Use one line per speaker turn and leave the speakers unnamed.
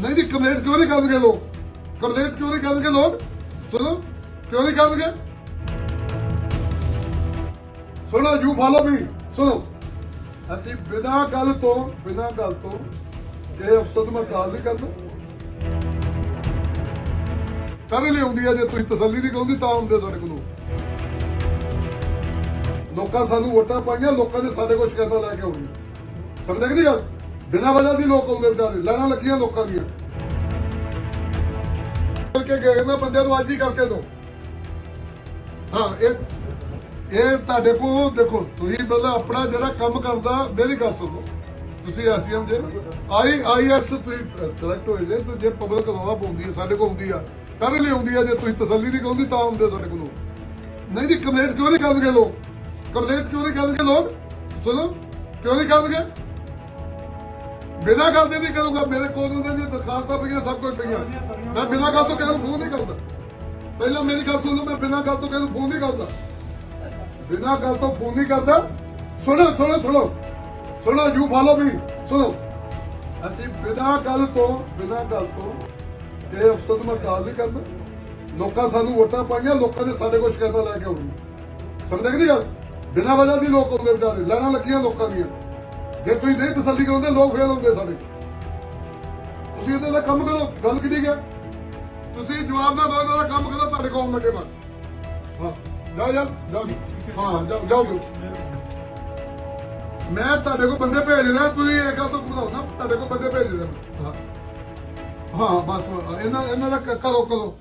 ਨਹੀਂ ਜੀ ਕੰਪਲੇਂਟ ਕਿਉਂ ਨਹੀਂ ਕਰਨਗੇ ਲੋਕ? ਕੰਪਲੇਂਟ ਕਿਉਂ ਨਹੀਂ ਕਰਨਗੇ ਲੋਕ? ਸੁਣੋ, ਕਿਉਂ ਨਹੀਂ ਕਰਨਗੇ? ਸੁਣੋ ਯੂ ਫਾਲੋ ਮੀ ਸੁਣੋ। ਅਸੀਂ ਬਿਨਾਂ ਗੱਲ ਤੋਂ, ਬਿਨਾਂ ਗੱਲ ਤੋਂ ਇਹ ਅਫਸਰ ਨੂੰ ਮੈਂ ਕਾਲ ਨਹੀਂ ਕਰਦਾ। ਕਾਹਦੇ ਲਈ ਆਉਂਦੀ ਆ, ਜੇ ਤੁਸੀਂ ਤਸੱਲੀ ਦੀ ਕਹੋਗੇ ਤਾਂ ਆਉਂਦੇ ਸਾਡੇ ਕੋਲ। ਲੋਕਾਂ ਸਾਨੂੰ ਵੋਟਾਂ ਪਾਈਆਂ, ਲੋਕਾਂ ਨੇ ਸਾਡੇ ਕੋਲ ਸ਼ਿਕਾਇਤਾਂ ਲੈ ਕੇ ਆਉਣੀਆਂ। ਸਮਝਦੇ ਕਿ ਨਹੀਂ ਗੱਲ? ਬਿਨਾਂ ਵਜ੍ਹਾ ਦੀ ਲੋਕ ਆਉਂਦੇ ਵਿਚਾਰੇ ਲੈਣਾ ਲੱਗੀਆਂ ਲੋਕਾਂ ਦੀਆਂ। ਕਰਕੇ ਗਏ ਨਾ ਬੰਦਿਆਂ ਨੂੰ ਅੱਜ ਹੀ ਕਰਕੇ ਦੋ। ਹਾਂ, ਇਹ ਇਹ ਤੁਹਾਡੇ ਕੋਲ, ਦੇਖੋ, ਤੁਸੀਂ ਮਤਲਬ ਆਪਣਾ ਜਿਹੜਾ ਕੰਮ ਕਰਦਾ, ਮੇਰੀ ਗੱਲ ਸੁਣੋ। ਤੁਸੀਂ ਐਸਡੀਐਮ ਜੇ, ਆਈ ਆਈਐਸ ਤੁਸੀਂ ਸਿਲੈਕਟ ਹੋਏ ਜੇ, ਤੇ ਜੇ ਪਬਲਿਕ ਰੌਲਾ ਪਾਉਂਦੀ ਹੈ, ਸਾਡੇ ਕੋਲ ਆਉਂਦੀ ਆ ਕਾਹਦੇ ਲਈ ਆਉਂਦੀ ਆ, ਜੇ ਤੁਸੀਂ ਤਸੱਲੀ ਦੀ ਕਹਿੰਦੀ ਤਾਂ ਆਉਂਦੇ ਸਾਡੇ ਕੋਲ ਨਹੀਂ ਜੀ ਕੰਪਲੇਂਟ ਕਿਉਂ ਨਹੀਂ ਕਰਨਗੇ ਲੋਕ? ਕੰਪਲੇਂਟ ਕਿਉਂ ਨਹੀਂ ਕਰਨਗੇ ਲੋਕ? ਸੁਣੋ, ਕਿਉਂ ਨਹੀਂ ਕਰਨਗੇ? ਬਿਨਾਂ ਗੱਲ ਦੇ ਨਹੀਂ ਕਰੂੰਗਾ, ਮੇਰੇ ਕੋਲ ਉਹਨਾਂ ਦੀਆਂ ਦਰਖਾਸਤਾਂ ਪਈਆਂ, ਸਭ ਕੁਝ ਪਈਆਂ। ਮੈਂ ਬਿਨਾਂ ਗੱਲ ਤੋਂ ਕਿਸੇ ਨੂੰ ਫੋਨ ਨਹੀਂ ਕਰਦਾ। ਪਹਿਲਾਂ ਮੇਰੀ ਗੱਲ ਸੁਣ ਮੈਂ ਬਿਨਾਂ ਗੱਲ ਤੋਂ ਕਿਸੇ ਨੂੰ ਫੋਨ ਨਹੀਂ ਕਰਦਾ। ਬਿਨਾਂ ਗੱਲ ਤੋਂ ਫੋਨ ਨਹੀਂ ਕਰਦਾ। ਸੁਣੋ ਸੁਣੋ ਸੁਣੋ। ਸੁਣੋ ਯੂ ਫਾਲੋ ਮੀ ਸੁਣੋ। ਅਸੀਂ ਬਿਨਾਂ ਗੱਲ ਤੋਂ, ਬਿਨਾਂ ਗੱਲ ਤੋਂ ਇਹ ਅਫਸਰ ਨੂੰ ਮੈਂ ਕਾਲ ਨਹੀਂ ਕਰਦਾ ਲੋਕਾਂ ਸਾਨੂੰ ਵੋਟਾਂ ਪਾਈਆਂ, ਲੋਕਾਂ ਨੇ ਸਾਡੇ ਕੋਲ ਸ਼ਿਕਾਇਤਾਂ ਲੈ ਕੇ ਆਉਣੀਆਂ। ਸਮਝਦੇ ਕਿ ਨਹੀਂ ਗੱਲ? ਬਿਨਾਂ ਵਜ੍ਹਾ ਦੀ ਲੋਕ ਆਉਂਦੇ ਵਿਚਾਰੇ ਲੈਣਾ ਲੱਗੀਆਂ ਲੋਕਾਂ ਦੀਆਂ। ਜੇ ਤੁਸੀਂ ਨਹੀਂ ਤਸੱਲੀ ਕਰਾਉਂਦੇ, ਲੋਕ ਫੇਲ ਹੁੰਦੇ ਸਾਡੇ। ਤੁਸੀਂ ਇਹਦੇ ਦਾ ਕੰਮ ਕਰੋ, ਗੱਲ ਕਿਹਦੀ ਗਿਆ ਤੁਸੀਂ ਜਵਾਬ ਨਾ ਦਿਓ ਇਹਦਾ ਕੰਮ ਕਰੋ, ਤੁਹਾਡੇ ਕੋਲ ਆਉਣ ਲੱਗੇ ਬਸ। ਹਾਂ, ਜਾਓ ਜਾਓ ਜਾਓ ਹਾਂ, ਜਾਓ ਜਾਓ ਜਾਓ। ਮੈਂ ਤੁਹਾਡੇ ਕੋਲ ਬੰਦੇ ਭੇਜ ਦਿੰਦਾ, ਤੁਸੀਂ ਇਹ ਗੱਲ ਤੋਂ ਘਬਰਾਓ ਨਾ, ਤੁਹਾਡੇ ਕੋਲ ਬੰਦੇ ਭੇਜ ਦਿੰਦਾ ਹਾਂ। ਹਾਂ, ਬਸ ਇਹਨਾਂ ਇਹਨਾਂ ਦਾ ਕਰੋ ਕਰੋ।